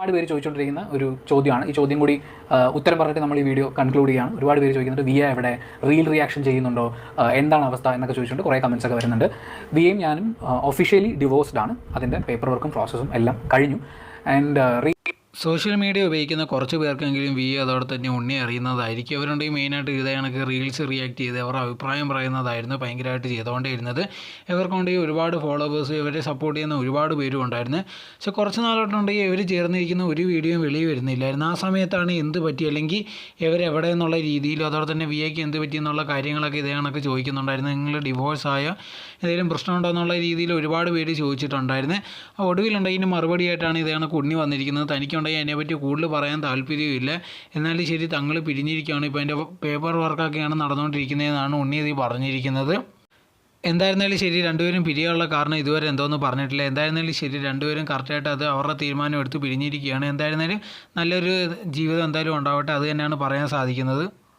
ഒരുപാട് പേര് ചോദിച്ചുകൊണ്ടിരിക്കുന്ന ഒരു ചോദ്യമാണ്. ഈ ചോദ്യം കൂടി ഉത്തരം പറഞ്ഞിട്ട് നമ്മൾ ഈ വീഡിയോ കൺക്ലൂഡ് ചെയ്യുകയാണ് ഒരുപാട് പേര് ചോദിക്കുന്നുണ്ട് വിയ എവിടെ? റീൽ റിയാക്ഷൻ ചെയ്യുന്നുണ്ടോ? എന്താണ് അവസ്ഥ? എന്നൊക്കെ ചോദിച്ചുകൊണ്ട് കുറേ കമൻസ് ഒക്കെ വരുന്നുണ്ട്. വിയയും ഞാനും ഒഫീഷ്യലി ഡിവോഴ്സ്ഡ് ആണ്. അതിന്റെ പേപ്പർ വർക്കും പ്രോസസ്സും എല്ലാം കഴിഞ്ഞു. ആൻഡ് റീ സോഷ്യൽ മീഡിയ ഉപയോഗിക്കുന്ന കുറച്ച് പേർക്കെങ്കിലും വി അതോടെ തന്നെ ഉണ്ണി അറിയുന്നതായിരിക്കും. അവരുണ്ടെങ്കിൽ മെയിനായിട്ട് ഇതേ കണക്ക് റീൽസ് റിയാക്ട് ചെയ്ത് അവരുടെ അഭിപ്രായം പറയുന്നതായിരുന്നു ഭയങ്കരമായിട്ട് ചെയ്തുകൊണ്ടിരുന്നത് ഇവർക്കുണ്ടെങ്കിൽ ഒരുപാട് ഫോളോവേഴ്സ് ഇവരെ സപ്പോർട്ട് ചെയ്യുന്ന ഒരുപാട് പേരും ഉണ്ടായിരുന്നു. പക്ഷെ കുറച്ച് നാളോട്ടുണ്ടെങ്കിൽ ഇവർ ചേർന്നിരിക്കുന്ന ഒരു വീഡിയോയും വെളിയിൽ വരുന്നില്ലായിരുന്നു. ആ സമയത്താണ് എന്ത് പറ്റി? അല്ലെങ്കിൽ ഇവരെവിടെ എന്നുള്ള രീതിയിലും അതോടെ തന്നെ വി എക്ക് എന്ത് പറ്റി എന്നുള്ള കാര്യങ്ങളൊക്കെ ഇതേ കണക്ക് ചോദിക്കുന്നുണ്ടായിരുന്നു. നിങ്ങൾ ഡിവോഴ്സ് ആയ എന്തെങ്കിലും പ്രശ്നമുണ്ടോ എന്നുള്ള രീതിയിൽ ഒരുപാട് പേര് ചോദിച്ചിട്ടുണ്ടായിരുന്നു. ഒടുവിലുണ്ടെങ്കിൽ മറുപടിയായിട്ടാണ് ഇതേ കണക്ക് ഉണ്ണി വന്നിരിക്കുന്നത്. തനിക്കുണ്ടെങ്കിൽ അതിനെപ്പറ്റി കൂടുതൽ പറയാൻ താല്പര്യമില്ല എന്നാലും ശരി തങ്ങൾ പിരിഞ്ഞിരിക്കുകയാണ്. ഇപ്പോൾ അതിന്റെ പേപ്പർ വർക്കൊക്കെയാണ് നടന്നുകൊണ്ടിരിക്കുന്നതെന്നാണ് ഉണ്ണി ഇത് പറഞ്ഞിരിക്കുന്നത്. എന്തായിരുന്നാലും ശരി രണ്ടുപേരും പിരിയാനുള്ള കാരണം ഇതുവരെ എന്തോന്ന് പറഞ്ഞിട്ടില്ല. എന്തായിരുന്നാലും ശരി രണ്ടുപേരും കറക്റ്റായിട്ട് അത് അവരുടെ തീരുമാനം എടുത്ത് പിരിഞ്ഞിരിക്കുകയാണ്. എന്തായിരുന്നാലും നല്ലൊരു ജീവിതം എന്തായാലും ഉണ്ടാവട്ടെ അത് തന്നെയാണ് പറയാൻ സാധിക്കുന്നത്.